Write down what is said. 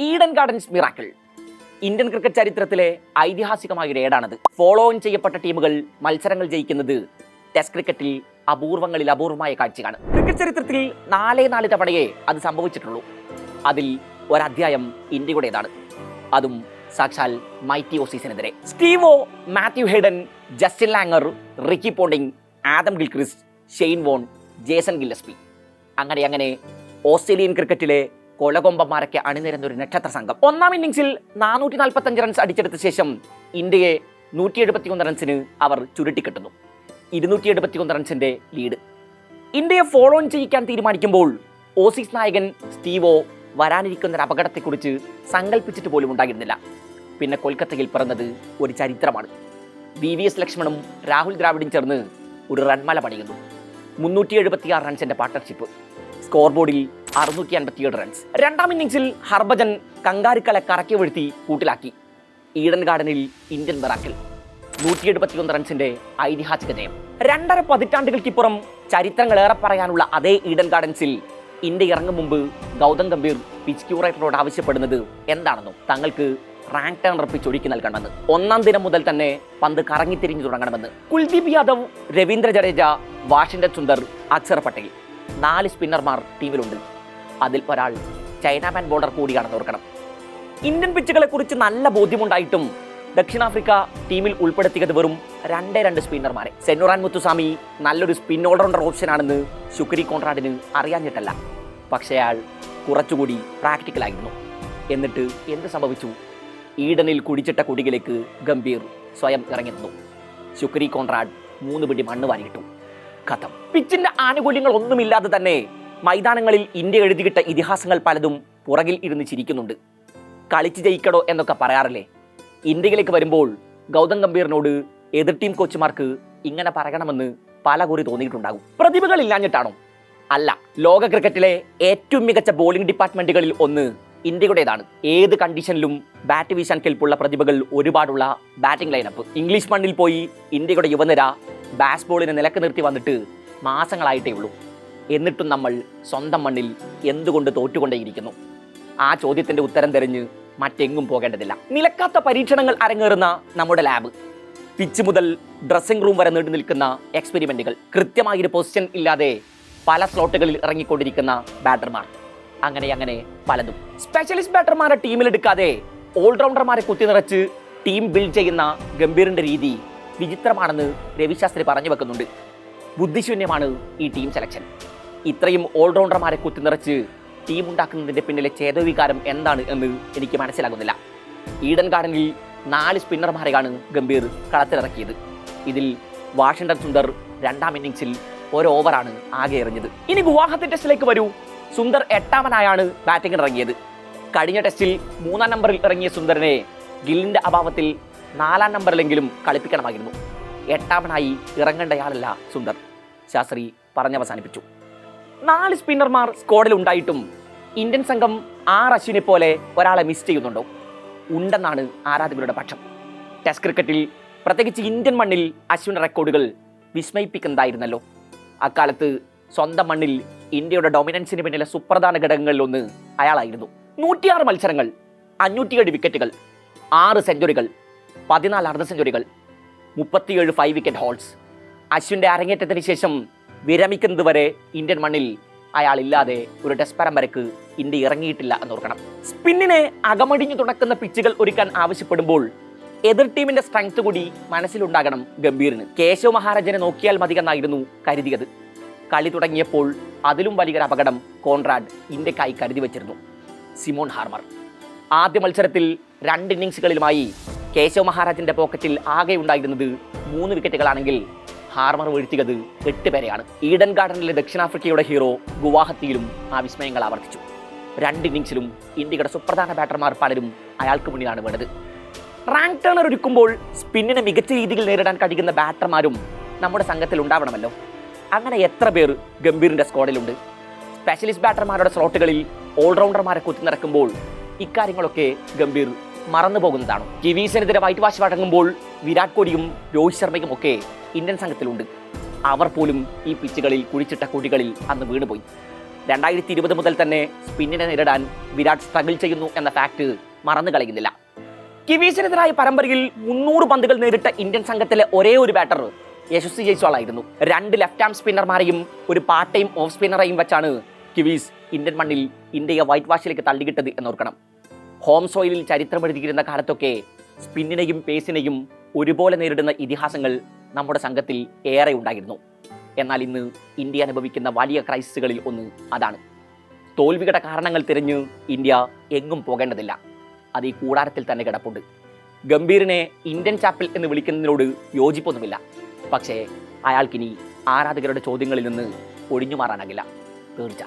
Eden Gardens miracle Indian cricket ചരിത്രത്തിലെ ഐതിഹാസികമായ ഒരു ഏടാണത്. ഫോളോ ഓൺ ചെയ്യപ്പെട്ട ടീമുകൾ മത്സരങ്ങൾ ജയിക്കുന്നത് ടെസ്റ്റ് ക്രിക്കറ്റിൽ അപൂർവങ്ങളിൽ അപൂർവമായ കാഴ്ചയാണ്. ക്രിക്കറ്റ് ചരിത്രത്തിൽ നാലേ നാല് തവണയേ അത് സംഭവിച്ചിട്ടുള്ളൂ. അതിൽ ഒരധ്യായം ഇന്ത്യയുടേതാണ്. അതും സാക്ഷാൽ mighty ഓസീസിനെതിരെ. Steve Waugh Matthew Hayden Justin Langer Ricky Ponting Adam Gilchrist Shane Warne Jason Gillespie അങ്ങനെ അങ്ങനെ ഓസ്ട്രേലിയൻ ക്രിക്കറ്റിലെ കൊലകൊമ്പന്മാരൊക്കെ അണിനിരന്ന ഒരു നക്ഷത്ര സംഘം. ഒന്നാം ഇന്നിങ്സിൽ നാനൂറ്റി നാൽപ്പത്തഞ്ച് റൺസ് അടിച്ചെടുത്ത ശേഷം ഇന്ത്യയെ നൂറ്റി എഴുപത്തിയൊന്ന് റൺസിന് അവർ ചുരുട്ടിക്കെട്ടുന്നു. ഇരുന്നൂറ്റി എഴുപത്തിയൊന്ന് റൺസിന്റെ ലീഡ് ഇന്ത്യയെ ഫോളോ ഓൺ ചെയ്യിക്കാൻ തീരുമാനിക്കുമ്പോൾ ഓസീസ് നായകൻ സ്റ്റീവോ വരാനിരിക്കുന്ന ഒരു അപകടത്തെക്കുറിച്ച് സങ്കല്പിച്ചിട്ട് പോലും ഉണ്ടായിരുന്നില്ല. പിന്നെ കൊൽക്കത്തയിൽ പിറന്നത് ഒരു ചരിത്രമാണ്. വി വി എസ് ലക്ഷ്മണും രാഹുൽ ദ്രാവിഡും ചേർന്ന് ഒരു റൺമല പണിയുന്നു. മുന്നൂറ്റി എഴുപത്തിയാറ് റൺസിന്റെ പാർട്ണർഷിപ്പ് സ്കോർ ബോർഡിൽ അറുന്നൂറ്റി അൻപത്തിയേഴ് റൺസ് രണ്ടാം ഇന്നിംഗ്സിൽ ഹർഭജൻ കങ്കാരിക്കളെ കറക്കി വീഴ്ത്തി കൂട്ടിലാക്കി. ഈഡൻ ഗാർഡനിൽ ഇന്ത്യൻ മിറാക്കിൾ. നൂറ്റി എഴുപത്തിയൊന്ന് റൺസിന്റെ ഐതിഹാസിക ജയം. രണ്ടര പതിറ്റാണ്ടുകൾക്കിപ്പുറം ചരിത്രങ്ങളേറെ പറയാനുള്ള അതേ ഈഡൻ ഗാർഡൻസിൽ ഇന്ത്യ ഇറങ്ങും മുമ്പ് ഗൗതം ഗംഭീർ പിച്ച് ക്യൂറേറ്ററോട് ആവശ്യപ്പെടുന്നത് എന്താണെന്നും തങ്ങൾക്ക് റാങ്ക് ടേൺ റപ്പിച്ച് ഒഴുക്കി നൽകണമെന്ന്. ഒന്നാം ദിനം മുതൽ തന്നെ പന്ത് കറങ്ങി കറങ്ങിത്തിരിഞ്ഞു തുടങ്ങണമെന്ന്. കുൽദീപ് യാദവ് രവീന്ദ്ര ജഡേജ വാഷിംഗ്ടൺ സുന്ദർ അക്ഷർ പട്ടേൽ. നാല് സ്പിന്നർമാർ ടീമിലുണ്ട് അതിൽ ഒരാൾ ചൈനാമാൻ ബോർഡർ കൂടിയാണെന്ന് ഓർക്കണം ഇന്ത്യൻ പിച്ചുകളെ കുറിച്ച് നല്ല ബോധ്യമുണ്ടായിട്ടും ദക്ഷിണാഫ്രിക്ക ടീമിൽ ഉൾപ്പെടുത്തിയത് വെറും രണ്ടേ രണ്ട് സ്പിന്നർമാരെ സെന്നുറാൻ മുത്തുസ്വാമി നല്ലൊരു സ്പിൻ ഓൾറൗണ്ടർ ഓപ്ഷനാണെന്ന് ശുക്രി കോൺറാഡിന് അറിയാഞ്ഞിട്ടല്ല. പക്ഷേ അയാൾ കുറച്ചുകൂടി പ്രാക്ടിക്കലായിരുന്നു എന്നിട്ട് എന്ത് സംഭവിച്ചു? ഈഡനിൽ കുടിച്ചിട്ട കുടികിലേക്ക് ഗംഭീർ സ്വയം ഇറങ്ങിയിരുന്നു ശുക്രി കോൺറാഡ് മൂന്ന് പിടി മണ്ണ് വാരിയിട്ടു. കഥം. പിച്ചിന്റെ ആനുകൂല്യങ്ങൾ ഒന്നുമില്ലാതെ തന്നെ മൈതാനങ്ങളിൽ ഇന്ത്യ എഴുതിയിട്ട ഇതിഹാസങ്ങൾ പലതും പുറകിൽ ഇരുന്ന് ചിരിക്കുന്നുണ്ട്. കളിച്ച് ജയിക്കടോ എന്നൊക്കെ പറയാറില്ലേ? ഇന്ത്യയിലേക്ക് വരുമ്പോൾ ഗൗതം ഗംഭീറിനോട് എതിർ ടീം കോച്ചുമാർക്ക് ഇങ്ങനെ പറയണമെന്ന് പല കുറി തോന്നിയിട്ടുണ്ടാകും. പ്രതിഭകൾ ഇല്ലാഞ്ഞിട്ടാണോ? അല്ല ലോക ക്രിക്കറ്റിലെ ഏറ്റവും മികച്ച ബോളിംഗ് ഡിപ്പാർട്ട്മെന്റുകളിൽ ഒന്ന് ഇന്ത്യയുടേതാണ്. ഏത് കണ്ടീഷനിലും ബാറ്റ് വീശാൻ കെൽപ്പുള്ള പ്രതിഭകൾ ഒരുപാടുള്ള ബാറ്റിംഗ് ലൈനപ്പ് ഇംഗ്ലീഷ് മണ്ണിൽ പോയി ഇന്ത്യയുടെ യുവനിര ബാസ് ബോളിനെ നിലയ്ക്ക് നിർത്തി വന്നിട്ട് മാസങ്ങളായിട്ടേ ഉള്ളൂ. എന്നിട്ടും നമ്മൾ സ്വന്തം മണ്ണിൽ എന്തുകൊണ്ട് തോറ്റുകൊണ്ടേയിരിക്കുന്നു? ആ ചോദ്യത്തിന്റെ ഉത്തരം തെരഞ്ഞ് മറ്റെങ്ങും പോകേണ്ടതില്ല. നിലക്കാത്ത പരീക്ഷണങ്ങൾ അരങ്ങേറുന്ന നമ്മുടെ ലാബ്. പിച്ച് മുതൽ ഡ്രസ്സിംഗ് റൂം വരെ നീണ്ടു നിൽക്കുന്ന എക്സ്പെരിമെന്റുകൾ കൃത്യമായൊരു പൊസിഷൻ ഇല്ലാതെ പല സ്ലോട്ടുകളിൽ ഇറങ്ങിക്കൊണ്ടിരിക്കുന്ന ബാറ്റർമാർ അങ്ങനെ അങ്ങനെ പലതും. സ്പെഷ്യലിസ്റ്റ് ബാറ്റർമാരെ ടീമിലെടുക്കാതെ ഓൾറൗണ്ടർമാരെ കുത്തി നിറച്ച് ടീം ബിൽഡ് ചെയ്യുന്ന ഗംഭീറിന്റെ രീതി വിചിത്രമാണെന്ന് രവിശാസ്ത്രി പറഞ്ഞു വെക്കുന്നുണ്ട്. ബുദ്ധിശൂന്യമാണ് ഈ ടീം സെലക്ഷൻ ഇത്രയും ഓൾറൗണ്ടർമാരെ കുത്തിനിറച്ച് ടീം ഉണ്ടാക്കുന്നതിന്റെ പിന്നിലെ ചേതോവികാരം എന്താണ് എന്ന് എനിക്ക് മനസ്സിലാകുന്നില്ല. ഈഡൻ ഗാർഡനിൽ നാല് സ്പിന്നർമാരെയാണ് ഗംഭീർ കളത്തിലിറക്കിയത്. ഇതിൽ വാഷിംഗ്ടൺ സുന്ദർ രണ്ടാം ഇന്നിങ്സിൽ ഒരു ഓവറാണ് ആകെ എറിഞ്ഞത്. ഇനി ഗുവാഹത്തി ടെസ്റ്റിലേക്ക് വരൂ. സുന്ദർ എട്ടാമനായാണ് ബാറ്റിംഗിന് ഇറങ്ങിയത്. കഴിഞ്ഞ ടെസ്റ്റിൽ മൂന്നാം നമ്പറിൽ ഇറങ്ങിയ സുന്ദറിനെ ഗില്ലിന്റെ അഭാവത്തിൽ നാലാം നമ്പറിലെങ്കിലും കളിപ്പിക്കണമായിരുന്നു. എട്ടാമനായി ഇറങ്ങേണ്ടയാളല്ല സുന്ദർ. ശാസ്ത്രി പറഞ്ഞവസാനിപ്പിച്ചു. നാല് സ്പിന്നർമാർ സ്ക്വാഡിൽ ഉണ്ടായിട്ടും ഇന്ത്യൻ സംഘം ആർ അശ്വിനെ പോലെ ഒരാളെ മിസ് ചെയ്യുന്നുണ്ടോ? ഉണ്ടെന്നാണ് ആരാധകരുടെ പക്ഷം. ടെസ്റ്റ് ക്രിക്കറ്റിൽ പ്രത്യേകിച്ച് ഇന്ത്യൻ മണ്ണിൽ അശ്വിൻ റെക്കോർഡുകൾ വിസ്മയിപ്പിക്കുന്നതായിരുന്നല്ലോ. അക്കാലത്ത് സ്വന്തം മണ്ണിൽ ഇന്ത്യയുടെ ഡൊമിനൻസിന് പിന്നിലെ സുപ്രധാന ഘടകങ്ങളിൽ ഘടകങ്ങളിലൊന്ന് അയാളായിരുന്നു. നൂറ്റിയാറ് മത്സരങ്ങൾ അഞ്ഞൂറ്റിയേഴ് വിക്കറ്റുകൾ ആറ് സെഞ്ചുറികൾ പതിനാല് അർദ്ധ സെഞ്ചുറികൾ മുപ്പത്തിയേഴ് ഫൈവ് വിക്കറ്റ് ഹോൾസ് അശ്വിന്റെ അരങ്ങേറ്റത്തിന് ശേഷം വിരമിക്കുന്നത് വരെ ഇന്ത്യൻ മണ്ണിൽ അയാളില്ലാതെ ഒരു ടെസ്റ്റ് പരമ്പരക്ക് ഇന്ത്യ ഇറങ്ങിയിട്ടില്ല എന്നോർക്കണം. സ്പിന്നിനെ അകമടിഞ്ഞു തുടക്കുന്ന പിച്ചുകൾ ഒരുക്കാൻ ആവശ്യപ്പെടുമ്പോൾ എതിർ ടീമിന്റെ സ്ട്രെങ്ത് കൂടി മനസ്സിലുണ്ടാകണം ഗംഭീറിന്. കേശവ മഹാരാജനെ നോക്കിയാൽ മതി എന്നായിരുന്നു കരുതിയത്. കളി തുടങ്ങിയപ്പോൾ അതിലും വലിയൊരു അപകടം കോൺറാഡ് ഇന്ത്യക്കായി കരുതി വച്ചിരുന്നു. Simon Harmer. ആദ്യ മത്സരത്തിൽ രണ്ട് ഇന്നിങ്സുകളിലുമായി കേശവ മഹാരാജന്റെ പോക്കറ്റിൽ ആകെ ഉണ്ടായിരുന്നത് മൂന്ന് വിക്കറ്റുകളാണെങ്കിൽ ഹാർമർ വീഴ്ത്തിയത് എട്ട് പേരെയാണ്. ഈഡൻ ഗാർഡനിലെ ദക്ഷിണാഫ്രിക്കയുടെ ഹീറോ ഗുവാഹത്തിയിലും ആ വിസ്മയങ്ങൾ ആവർത്തിച്ചു. രണ്ട് ഇന്നിങ്സിലും ഇന്ത്യയുടെ സുപ്രധാന ബാറ്റർമാർ പലരും അയാൾക്ക് മുന്നിലാണ് വേണ്ടത്. റാങ്ക് ടേണർ ഒരുക്കുമ്പോൾ സ്പിന്നിനെ മികച്ച രീതിയിൽ നേരിടാൻ കഴിയുന്ന ബാറ്റർമാരും നമ്മുടെ സംഘത്തിൽ ഉണ്ടാവണമല്ലോ. അങ്ങനെ എത്ര പേർ ഗംഭീറിന്റെ സ്ക്വാഡിലുണ്ട്? സ്പെഷ്യലിസ്റ്റ് ബാറ്റർമാരുടെ സ്ലോട്ടുകളിൽ ഓൾറൗണ്ടർമാരെ കുത്തി നടക്കുമ്പോൾ ഇക്കാര്യങ്ങളൊക്കെ ഗംഭീർ മറന്നു പോകുന്നതാണ് കിവീസിനെതിരെ വൈറ്റ് വാഷ് വഴങ്ങുമ്പോൾ വിരാട് കോഹ്ലിയും രോഹിത് ശർമ്മയും ഒക്കെ ഇന്ത്യൻ സംഘത്തിലുണ്ട്. അവർ പോലും ഈ പിച്ചുകളിൽ കുഴിച്ചിട്ട കുഴികളിൽ അന്ന് വീണുപോയി. രണ്ടായിരത്തി ഇരുപത് മുതൽ തന്നെ സ്പിന്നിനെ നേരിടാൻ വിരാട് സ്ട്രഗിൾ ചെയ്യുന്നു എന്ന ഫാക്ട് മറന്നു കളയുന്നില്ല. കിവീസിനെതിരായ പരമ്പരയിൽ മുന്നൂറ് പന്തുകൾ നേരിട്ട ഇന്ത്യൻ സംഘത്തിലെ ഒരേ ഒരു ബാറ്റർ യശസ്വി ജയ്സ്വാൾ ആയിരുന്നു രണ്ട് ലെഫ്റ്റ് ആം സ്പിന്നർമാരെയും ഒരു പാർട്ട് ടൈം ഓഫ് സ്പിന്നറെയും വെച്ചാണ് കിവീസ് ഇന്ത്യൻ മണ്ണിൽ ഇന്ത്യയെ വൈറ്റ് വാഷിലേക്ക് തള്ളിക്കിട്ടത് എന്നോർക്കണം ഹോം സോയിലിൽ ചരിത്രം എഴുതിയിരുന്ന കാലത്തൊക്കെ സ്പിന്നിനെയും പേസിനെയും ഒരുപോലെ നേരിടുന്ന ഇതിഹാസങ്ങൾ നമ്മുടെ സംഘത്തിൽ ഏറെ ഉണ്ടായിരുന്നു. എന്നാൽ ഇന്ന് ഇന്ത്യ അനുഭവിക്കുന്ന വലിയ ക്രൈസിസുകളിൽ ഒന്ന് അതാണ്. തോൽവിയുടെ കാരണങ്ങൾ തിരഞ്ഞ് ഇന്ത്യ എങ്ങും പോകേണ്ടതില്ല. അത് ഈ കൂടാരത്തിൽ തന്നെ കിടപ്പുണ്ട്. ഗംഭീറിനെ ഇന്ത്യൻ ചാപ്പിൽ എന്ന് വിളിക്കുന്നതിനോട് യോജിപ്പൊന്നുമില്ല. പക്ഷേ അയാൾക്കിനി ആരാധകരുടെ ചോദ്യങ്ങളിൽ നിന്ന് ഒഴിഞ്ഞു മാറാനാകില്ല തീർച്ച